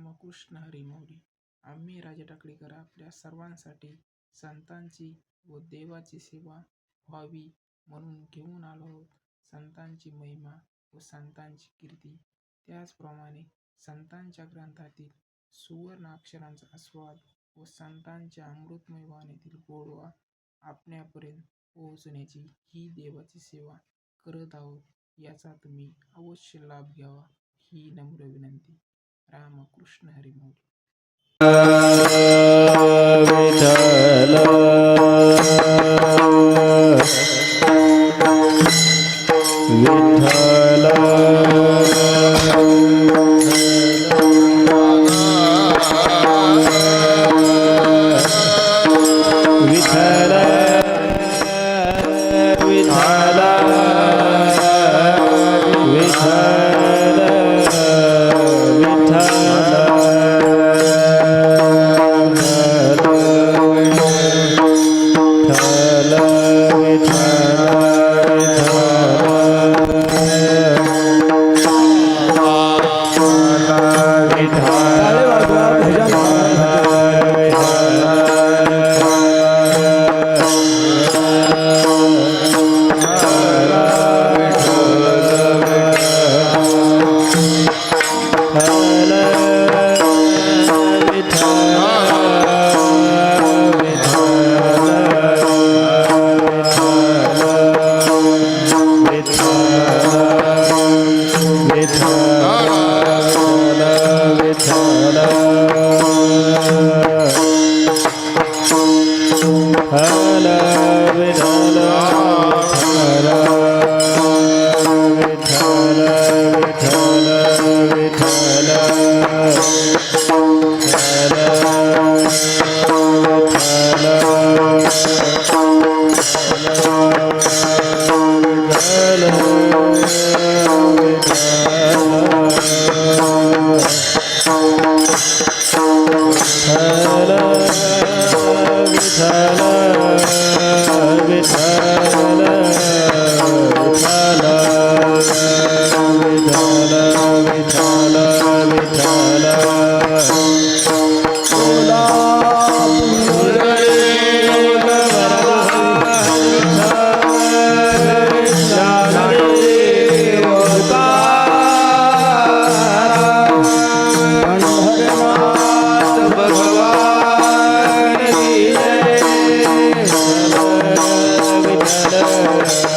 रामकृष्ण हरी आम्ही राजा टाकळीकर आपल्या सर्वांसाठी संतांची व देवाची सेवा व्हावी म्हणून घेऊन आलो आहोत. संतांची महिमा व संतांची कीर्ती. त्याचप्रमाणे संतांच्या ग्रंथातील सुवर्ण अक्षरांचा आस्वाद व संतांच्या अमृतमय वाणीतील गोडवा आपण्यापर्यंत पोहोचण्याची ही देवाची सेवा करत आहोत. याचा तुम्ही अवश्य लाभ घ्यावा. ही नम्र विनंती. Ramakrishna हरिमोल Hello.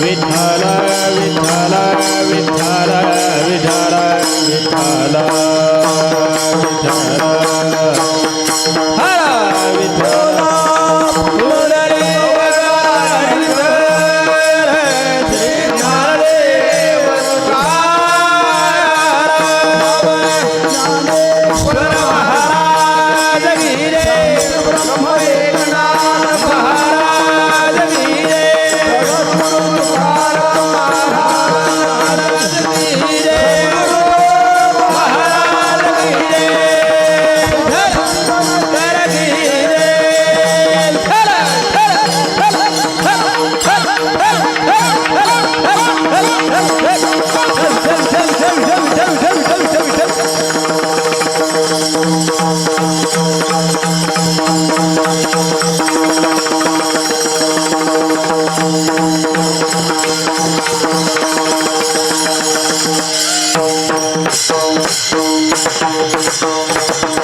Vitthal Vitthal Vitthal Vitthal Vitthal Thank you.